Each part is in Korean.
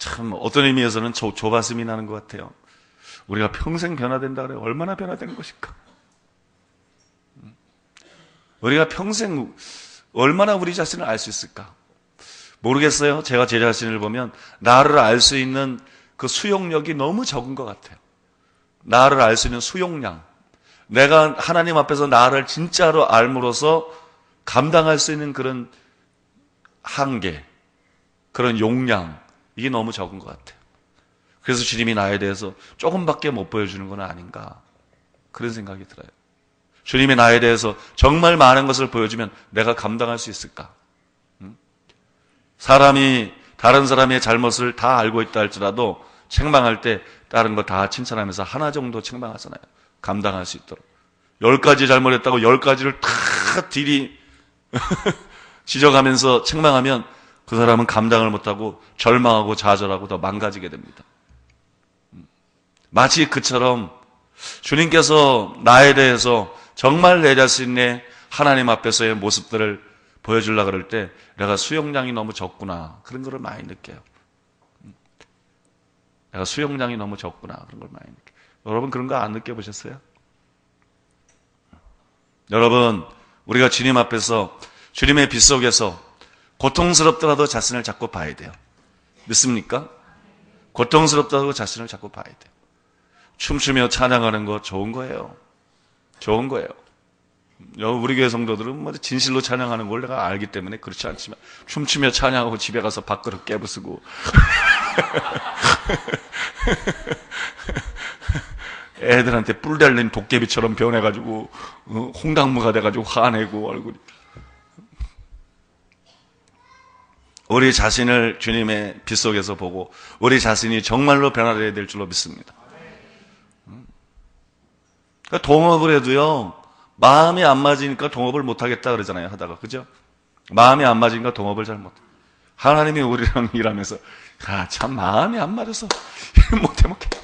참 어떤 의미에서는 조, 조바심이 나는 것 같아요. 우리가 평생 변화된다 그래 얼마나 변화되는 것일까? 음. 우리가 평생 얼마나 우리 자신을 알 수 있을까? 모르겠어요. 제가 제 자신을 보면 나를 알 수 있는 그 수용력이 너무 적은 것 같아요. 나를 알 수 있는 수용량. 내가 하나님 앞에서 나를 진짜로 알므로써 감당할 수 있는 그런 한계, 그런 용량, 이게 너무 적은 것 같아요. 그래서 주님이 나에 대해서 조금밖에 못 보여주는 건 아닌가. 그런 생각이 들어요. 주님이 나에 대해서 정말 많은 것을 보여주면 내가 감당할 수 있을까? 사람이 다른 사람의 잘못을 다 알고 있다 할지라도 책망할 때 다른 거 다 칭찬하면서 하나 정도 책망하잖아요. 감당할 수 있도록. 열 가지 잘못했다고 열 가지를 다 딜이 지적하면서 책망하면 그 사람은 감당을 못하고 절망하고 좌절하고 더 망가지게 됩니다. 마치 그처럼 주님께서 나에 대해서 정말 내 자신의 하나님 앞에서의 모습들을 보여주려 그럴 때 내가 수용량이 너무 적구나 그런 걸 많이 느껴요. 내가 수용량이 너무 적구나 그런 걸 많이 느껴요. 여러분 그런 거 안 느껴보셨어요? 여러분 우리가 주님 앞에서 주님의 빛 속에서 고통스럽더라도 자신을 자꾸 봐야 돼요. 믿습니까? 고통스럽더라도 자신을 자꾸 봐야 돼요. 춤추며 찬양하는 거 좋은 거예요. 좋은 거예요. 우리 교회 성도들은 뭐 진실로 찬양하는 걸 내가 알기 때문에 그렇지 않지만 춤추며 찬양하고 집에 가서 밥그릇 깨부수고 애들한테 뿔 달린 도깨비처럼 변해가지고 어, 홍당무가 돼가지고 화내고 얼굴이 우리 자신을 주님의 빛 속에서 보고 우리 자신이 정말로 변화되어야 될 줄로 믿습니다. 그러니까 동업을 해도요 마음이 안 맞으니까 동업을 못 하겠다 그러잖아요 하다가 그죠? 마음이 안 맞으니까 동업을 잘 못. 하나님이 우리랑 일하면서 아 참 마음이 안 맞아서 못해 먹겠다.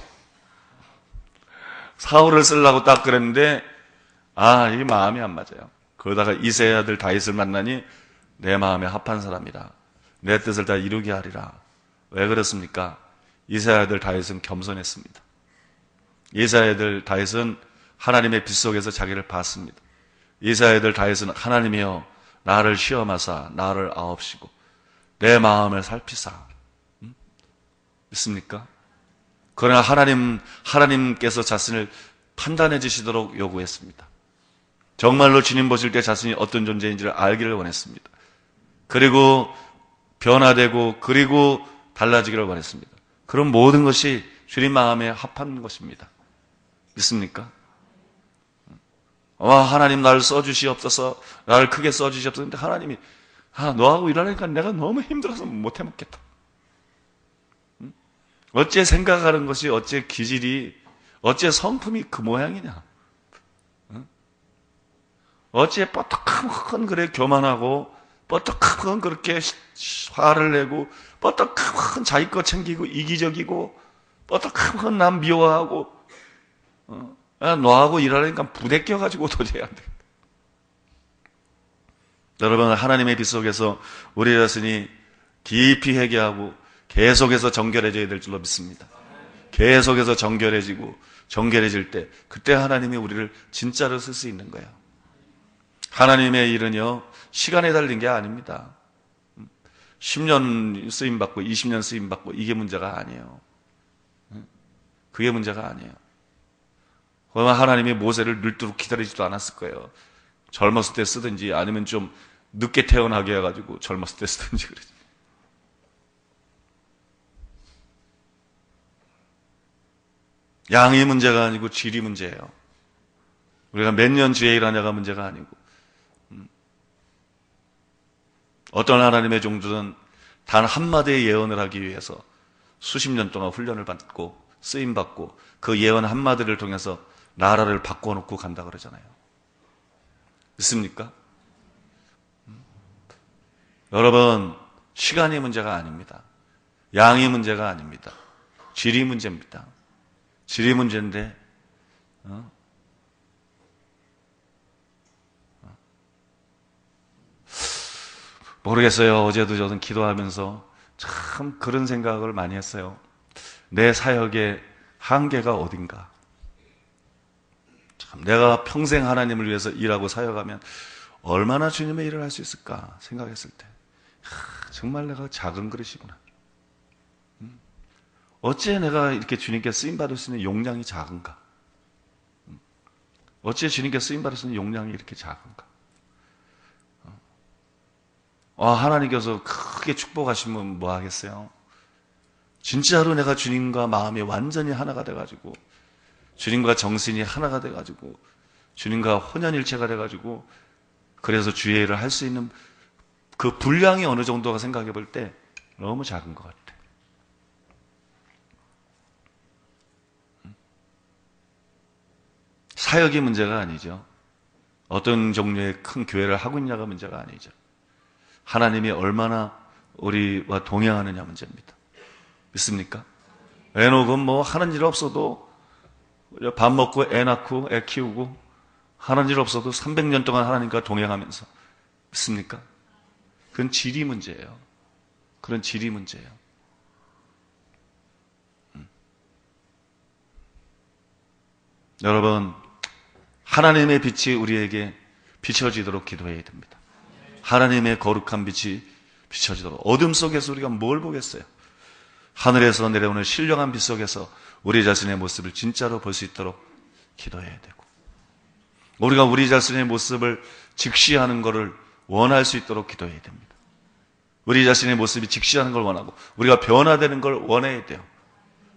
사울을 쓰려고 딱 그랬는데 아, 이 마음이 안 맞아요. 그러다가 이세 아들 다윗을 만나니 내 마음에 합한 사람이라. 내 뜻을 다 이루게 하리라. 왜 그렇습니까? 이세 아들 다윗은 겸손했습니다. 이세 아들 다윗은 하나님의 빛 속에서 자기를 봤습니다. 이세 아들 다윗은 하나님이여 나를 시험하사 나를 아옵시고 내 마음을 살피사. 음? 믿습니까? 그러나 하나님, 하나님께서 자신을 판단해 주시도록 요구했습니다. 정말로 주님 보실 때 자신이 어떤 존재인지를 알기를 원했습니다. 그리고 변화되고 그리고 달라지기를 원했습니다. 그런 모든 것이 주님 마음에 합한 것입니다. 믿습니까? 와, 하나님 나를 써주시옵소서, 나를 크게 써주시옵소서. 근데 하나님이, 아, 너하고 일하니까 내가 너무 힘들어서 못 해 먹겠다. 어째 생각하는 것이 어째 기질이 어째 성품이 그 모양이냐? 어째 뻐떡한 그래 교만하고 뻐떡한 그렇게 화를 내고 뻐떡한 자기 거 챙기고 이기적이고 뻐떡한 남 미워하고 어? 너하고 일하니까 부대껴 가지고 도저히 안 돼. 여러분 하나님의 빛 속에서 우리 자신이 깊이 회개하고 계속해서 정결해져야 될 줄로 믿습니다. 계속해서 정결해지고 정결해질 때 그때 하나님이 우리를 진짜로 쓸 수 있는 거예요. 하나님의 일은요 시간에 달린 게 아닙니다. 10년 쓰임 받고 20년 쓰임 받고 이게 문제가 아니에요. 그게 문제가 아니에요. 그러면 하나님이 모세를 늘도록 기다리지도 않았을 거예요. 젊었을 때 쓰든지 아니면 좀 늦게 태어나게 해가지고 젊었을 때 쓰든지 그러지. 양이 문제가 아니고 질이 문제예요. 우리가 몇년 주에 일하냐가 문제가 아니고 음. 어떤 하나님의 종들은 단 한마디의 예언을 하기 위해서 수십 년 동안 훈련을 받고 쓰임 받고 그 예언 한마디를 통해서 나라를 바꿔놓고 간다 그러잖아요. 있습니까? 음. 여러분 시간이 문제가 아닙니다. 양이 문제가 아닙니다. 질이 문제입니다. 질의 문제인데, 어? 모르겠어요. 어제도 저는 기도하면서 참 그런 생각을 많이 했어요. 내 사역의 한계가 어딘가. 참 내가 평생 하나님을 위해서 일하고 사역하면 얼마나 주님의 일을 할 수 있을까 생각했을 때 하, 정말 내가 작은 그릇이구나. 음. 어찌 내가 이렇게 주님께 쓰임 받을 수 있는 용량이 작은가? 음. 어찌 주님께 쓰임 받을 수 있는 용량이 이렇게 작은가? 아, 하나님께서 크게 축복하시면 뭐 하겠어요? 진짜로 내가 주님과 마음이 완전히 하나가 돼가지고, 주님과 정신이 하나가 돼가지고, 주님과 혼연일체가 돼가지고, 그래서 주의 일을 할 수 있는 그 분량이 어느 정도가 생각해 볼 때 너무 작은 것 같아. 사역이 문제가 아니죠. 어떤 종류의 큰 교회를 하고 있냐가 문제가 아니죠. 하나님이 얼마나 우리와 동행하느냐 문제입니다. 믿습니까? 에녹은 뭐 하는 일 없어도 밥 먹고 애 낳고 애 키우고 하는 일 없어도 300년 동안 하나님과 동행하면서 믿습니까? 그건 지리 문제예요. 그런 지리 문제예요. 음. 여러분 하나님의 빛이 우리에게 비춰지도록 기도해야 됩니다. 하나님의 거룩한 빛이 비춰지도록 어둠 속에서 우리가 뭘 보겠어요? 하늘에서 내려오는 신령한 빛 속에서 우리 자신의 모습을 진짜로 볼 수 있도록 기도해야 되고 우리가 우리 자신의 모습을 직시하는 것을 원할 수 있도록 기도해야 됩니다. 우리 자신의 모습이 직시하는 걸 원하고 우리가 변화되는 걸 원해야 돼요.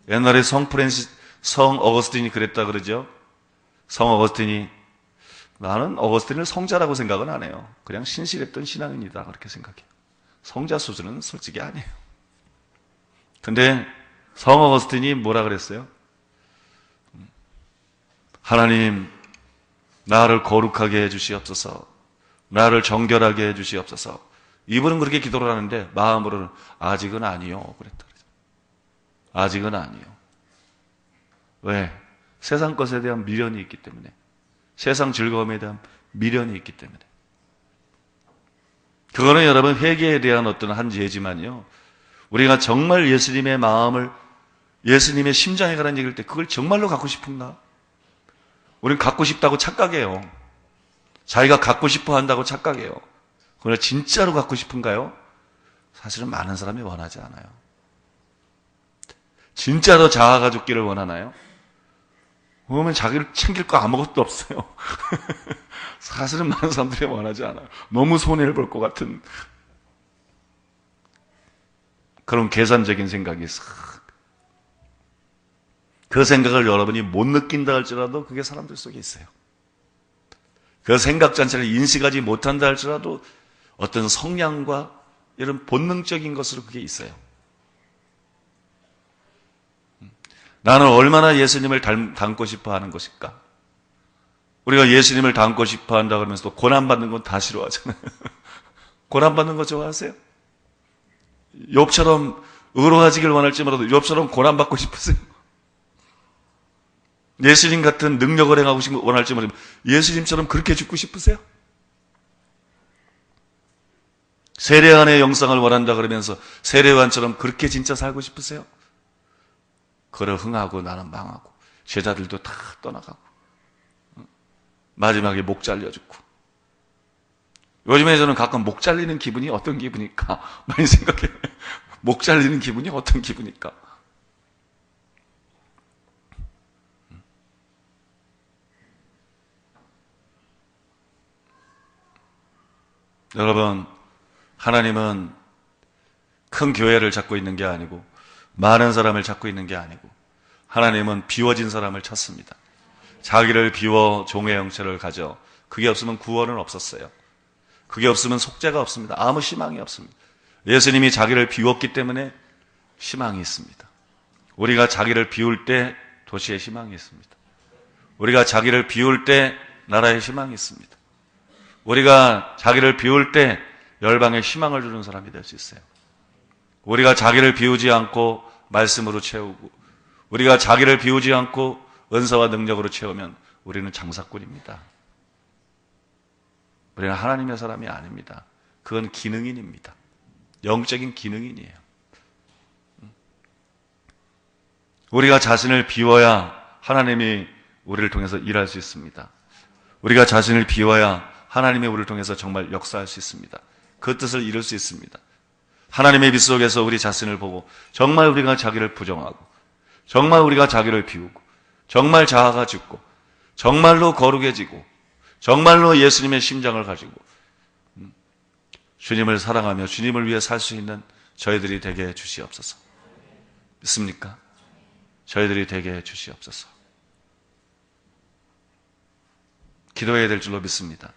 옛날에 성 프랜시 성 어거스틴이 그랬다 그러죠. 성 어거스틴이 나는 어거스틴을 성자라고 생각은 안 해요. 그냥 신실했던 신앙인이다. 그렇게 생각해요. 성자 수준은 솔직히 아니에요. 근데 성 어거스틴이 뭐라 그랬어요? 하나님, 나를 거룩하게 해주시옵소서. 나를 정결하게 해주시옵소서. 이분은 그렇게 기도를 하는데 마음으로는 아직은 아니요. 그랬다. 아직은 아니요. 왜? 세상 것에 대한 미련이 있기 때문에. 세상 즐거움에 대한 미련이 있기 때문에. 그거는 여러분 회개에 대한 어떤 한 예지만요. 우리가 정말 예수님의 마음을 예수님의 심장에 가는 얘기를 때 그걸 정말로 갖고 싶은가? 우리는 갖고 싶다고 착각해요. 자기가 갖고 싶어 한다고 착각해요. 그러나 진짜로 갖고 싶은가요? 사실은 많은 사람이 원하지 않아요. 진짜로 자아가 죽기를 원하나요? 보면 자기를 챙길 거 아무것도 없어요. 사실은 많은 사람들이 원하지 않아요. 너무 손해를 볼 것 같은 그런 계산적인 생각이 싹. 그 생각을 여러분이 못 느낀다 할지라도 그게 사람들 속에 있어요. 그 생각 자체를 인식하지 못한다 할지라도 어떤 성향과 이런 본능적인 것으로 그게 있어요. 나는 얼마나 예수님을 닮고 싶어 하는 것일까? 우리가 예수님을 닮고 싶어 한다 그러면서 또 고난받는 건 다 싫어하잖아요. 고난받는 거 좋아하세요? 욥처럼 의로워지길 원할지 몰라도 욥처럼 고난받고 싶으세요? 예수님 같은 능력을 행하고 싶은 원할지 모르지만 예수님처럼 그렇게 죽고 싶으세요? 세례안의 영상을 원한다 그러면서 세례관처럼 그렇게 진짜 살고 싶으세요? 그래 흥하고 나는 망하고 제자들도 다 떠나가고 마지막에 목 잘려 죽고 요즘에 저는 가끔 목 잘리는 기분이 어떤 기분일까 많이 생각해요. 목 잘리는 기분이 어떤 기분일까? 여러분, 하나님은 큰 교회를 찾고 있는 게 아니고 많은 사람을 찾고 있는 게 아니고 하나님은 비워진 사람을 찾습니다. 자기를 비워 종의 형체를 가져 그게 없으면 구원은 없었어요. 그게 없으면 속죄가 없습니다. 아무 희망이 없습니다. 예수님이 자기를 비웠기 때문에 희망이 있습니다. 우리가 자기를 비울 때 도시에 희망이 있습니다. 우리가 자기를 비울 때 나라에 희망이 있습니다. 우리가 자기를 비울 때 열방에 희망을 주는 사람이 될 수 있어요. 우리가 자기를 비우지 않고 말씀으로 채우고 우리가 자기를 비우지 않고 은사와 능력으로 채우면 우리는 장사꾼입니다. 우리는 하나님의 사람이 아닙니다. 그건 기능인입니다. 영적인 기능인이에요. 우리가 자신을 비워야 하나님이 우리를 통해서 일할 수 있습니다. 우리가 자신을 비워야 하나님의 우리를 통해서 정말 역사할 수 있습니다. 그 뜻을 이룰 수 있습니다. 하나님의 빛 속에서 우리 자신을 보고 정말 우리가 자기를 부정하고 정말 우리가 자기를 비우고 정말 자아가 죽고 정말로 거룩해지고 정말로 예수님의 심장을 가지고 음, 주님을 사랑하며 주님을 위해 살 수 있는 저희들이 되게 해 주시옵소서. 믿습니까? 저희들이 되게 해 주시옵소서. 기도해야 될 줄로 믿습니다.